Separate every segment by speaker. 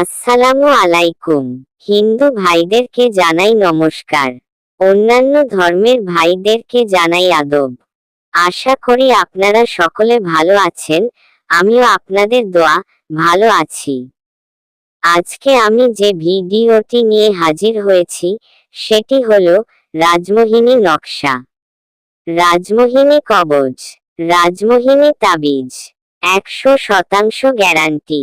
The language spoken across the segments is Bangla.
Speaker 1: আসসালামু আলাইকুম। হিন্দু ভাইদেরকে জানাই নমস্কার। অন্যান্য ধর্মের ভাইদেরকে জানাই আদব। আশা করি আপনারা সকলে ভালো আছেন, আমিও আপনাদের দোয়া, ভালো আছি। আজকে আমি যে ভিডিওটি নিয়ে হাজির হয়েছি, সেটি হলো রাজমোহিনী নকশা। রাজমোহিনী কবজ, রাজমোহিনী তাবিজ, একশো শতাংশ গ্যারান্টি।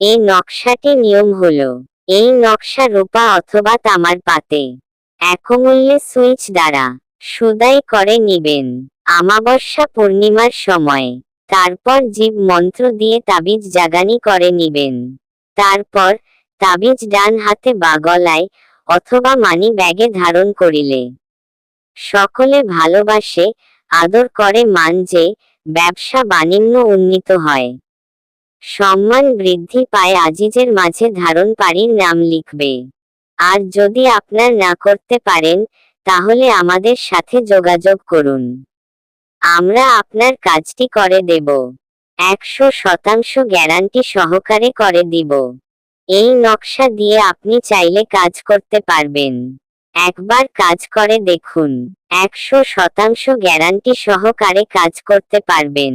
Speaker 1: এই নকশাটি নিয়ম হলো, এই নকশা রূপা অথবা তামার পাতে, একমূল্যে সুইচ দ্বারা সুদাই করে নিবেন আমাবস্যা পূর্ণিমার সময়। তারপর জীব মন্ত্র দিয়ে তাবিজ জাগানি করে নিবেন। তারপর তাবিজ ডান হাতে বা গলায় অথবা মানি ব্যাগে ধারণ করিলে। সকলে ভালোবাসে, আদর করে মান যে ব্যবসা বাণিজ্য উন্নীত হয়। সম্মান বৃদ্ধি পায় আজিজের মাঝে ধারণ পারির নাম লিখবে। আর যদি আপনার না করতে পারেন, তাহলে আমাদের সাথে যোগাযোগ করুন। আমরা আপনার কাজটি করে দেব। একশো শতাংশ গ্যারান্টি সহকারে করে দিব। এই নকশা দিয়ে আপনি চাইলে কাজ করতে পারবেন। একবার কাজ করে দেখুন। একশো শতাংশ গ্যারান্টি সহকারে কাজ করতে পারবেন।